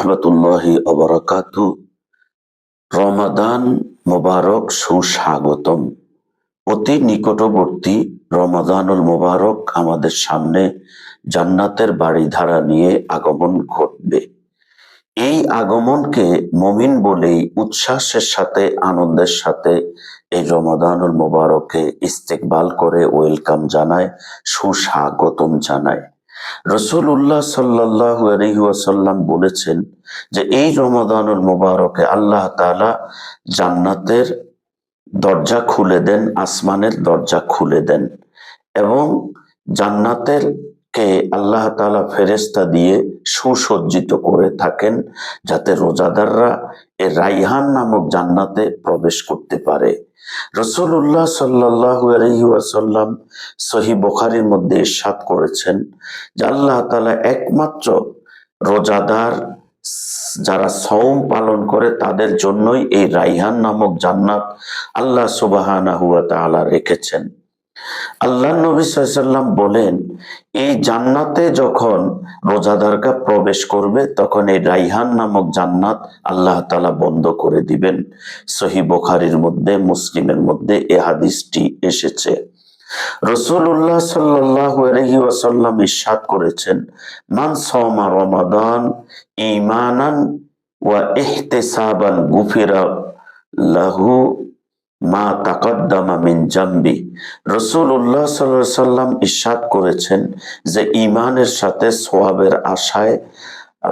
রহমতুল্লাহি রমাদান মোবারক সুস্বাগতম। অতি নিকটবর্তী রমাদানুল মোবারক আমাদের সামনে জান্নাতের বাড়িধারা নিয়ে আগমন ঘটবে। এই আগমনকে মমিন বলেই উচ্ছ্বাসের সাথে, আনন্দের সাথে এই রমাদানুল মোবারকে ইস্তেকবাল করে ওয়েলকাম জানায়, সুস্বাগতম জানায়। রসুল্লাহ সাল্লাহ আলহিহাসাল্লাম বলেছেন যে এই রমাদানুল মোবারকে আল্লাহ তাআলা জান্নাতের দরজা খুলে দেন, আসমানের দরজা খুলে দেন এবং জান্নাতের কে আল্লাহ তাআলা ফেরেস্তা দিয়ে সুসজ্জিত করে থাকেন যাতে রোজাদাররা এ রাইহান নামক জান্নাতে প্রবেশ করতে পারে। রসুল্লাহ সাল্লাহ আলহিউসাল্লাম সহি বখারির মধ্যে ইরশাদ করেছেন যে আল্লাহ তালা একমাত্র রোজাদার যারা সৌম পালন করে তাদের জন্যই এই রাইহান নামক জান্নাত আল্লাহ সুবাহানা হুয়া তালা রেখেছেন। আল্লাহ নবী সাল্লাম বলেন, এই জান্নাতে যখন রোজাদাররা প্রবেশ করবে, তখন এই রাইহান নামক জান্নাত আল্লাহ তালা বন্ধ করে দিবেন। সহি বোখারির মধ্যে, মুসলিমের মধ্যে এ হাদিসটি এসেছে। রসুল্লাহ সাল্লাহ আলহি ওয়াসাল্লাম ইসাদ করেছেন, মান সমা রমাদান ইমানান ওয়া ইহতেসাবান গুফিরা লাহু মা তাকদ্দামা মিন জাম্বি। রসুল্লাহ সাল্লাম করেছেন যে ইমানের সাথে সোয়াবের আশায়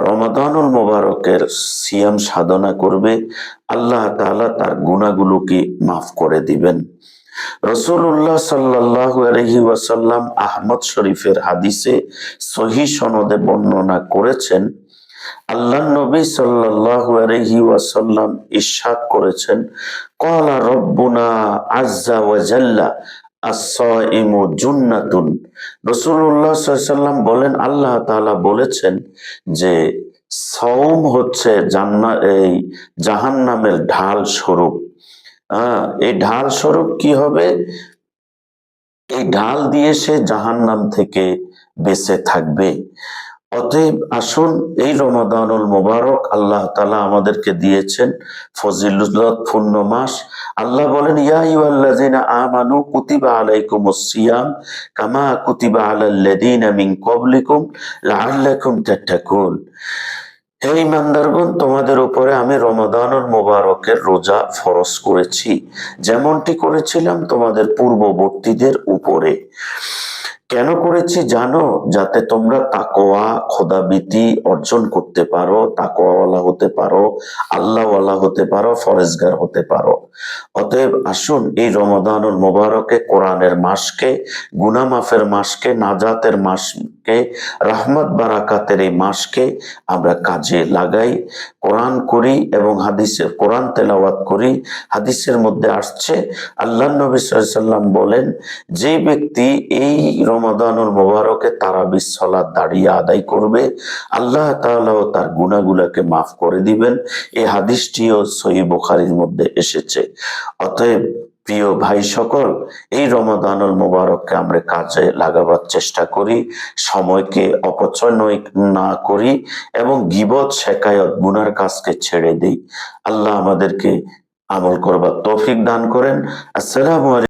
রমাদানুল মোবারকের সিয়াম সাধনা করবে। আল্লাহ তাআলা তার গুণাগুলোকে মাফ করে দিবেন। রসুল্লাহ সাল্লাহ ওয়াসাল্লাম আহমদ শরীফের হাদিসে সহি সনদে বর্ণনা করেছেন আল্লাহ নবী সাল্লাল্লাহু ইরশাদ করেছেন, ক্বালা রব্বুনা আজ্জা ওয়া জাল্লা বলেন, আল্লাহ বলেছেন যে সওম হচ্ছে জান্নাত এই জাহান্নামের ঢাল স্বরূপ। এই ঢাল স্বরূপ কি হবে? এই ঢাল দিয়ে সে জাহান্নাম থেকে বেঁচে থাকবে। অতএব আসুন, এই রমাদানুল মোবারক আল্লাহ তালা আমাদেরকে দিয়েছেন ফজিলত পূর্ণ মাস। আল্লাহ বলেন, ইয়া আমানু কুতিবা আলাইকুম সিয়াম কামা কুতিবা আলাল্লাযিনা মিন ক্বাবলিকুম লাআল্লাকুম তাত্তাকুন। হে ইমানদারগণ, তোমাদের উপরে আমি রমাদানুল মোবারকের রোজা ফরজ করেছি। যেমনটি করেছিলাম তোমাদের পূর্ববর্তীদের উপরে। কেন করেছি জানো? যাতে তোমরা তাকোয়া খোদাবিতি অর্জন করতে পারো তাকোয়াওয়ালা হতে পারো, আল্লাহওয়ালা হতে পারো, ফরেজগার হতে পারো। অতএব আসুন এই রমদানুল মোবারকে কোরআনের মাসকে, গুনামাফের মাসকে, নাজাতের মাসকে রাহমত, বারাকাতের এই মাসকে আমরা কাজে লাগাই। কোরআন করি এবং হাদিসের কোরআন তেলাওয়াত করি। হাদিসের মধ্যে আসছে আল্লাহ নবী সাল্লাম বলেন, যে ব্যক্তি এই রমাদানুল মোবারকে তারা বিশ্বলাদ দাঁড়িয়ে আদায় করবে, আল্লাহ তাআলাও তার গুণাগুলাকে মাফ করে দিবেন। এই হাদিসটিও সহি বোখারির মধ্যে এসেছে। অতএব প্রিয় ভাই সকল, এই রমাদানুল মুবারককে আমরা কাজে লাগাবার চেষ্টা করি, সময়কে অপচয় না করি এবং গিবত, শেখায়ত, গুনার কাজকে ছেড়ে দিই। আল্লাহ আমাদেরকে আমল করবার তৌফিক দান করেন। আসসালামু